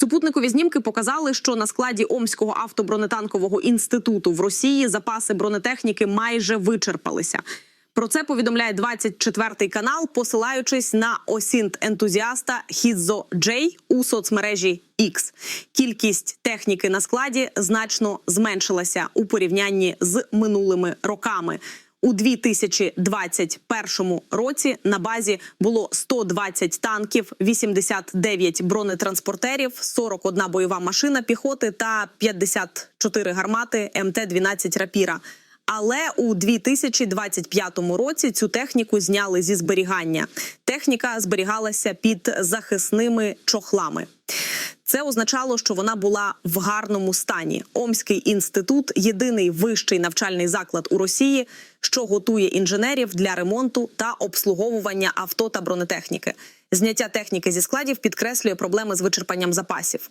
Супутникові знімки показали, що на складі Омського автобронетанкового інституту в Росії запаси бронетехніки майже вичерпалися. Про це повідомляє 24-й канал, посилаючись на осінт ентузіаста Хідзо Джей у соцмережі X. Кількість техніки на складі значно зменшилася у порівнянні з минулими роками. У 2021 році на базі було 120 танків, 89 бронетранспортерів, 41 бойова машина піхоти та 54 гармати МТ-12 «Рапіра». Але у 2025 році цю техніку зняли зі зберігання. Техніка зберігалася під захисними чохлами. Це означало, що вона була в гарному стані. Омський інститут єдиний вищий навчальний заклад у Росії, що готує інженерів для ремонту та обслуговування авто та бронетехніки. Зняття техніки зі складів підкреслює проблеми з вичерпанням запасів.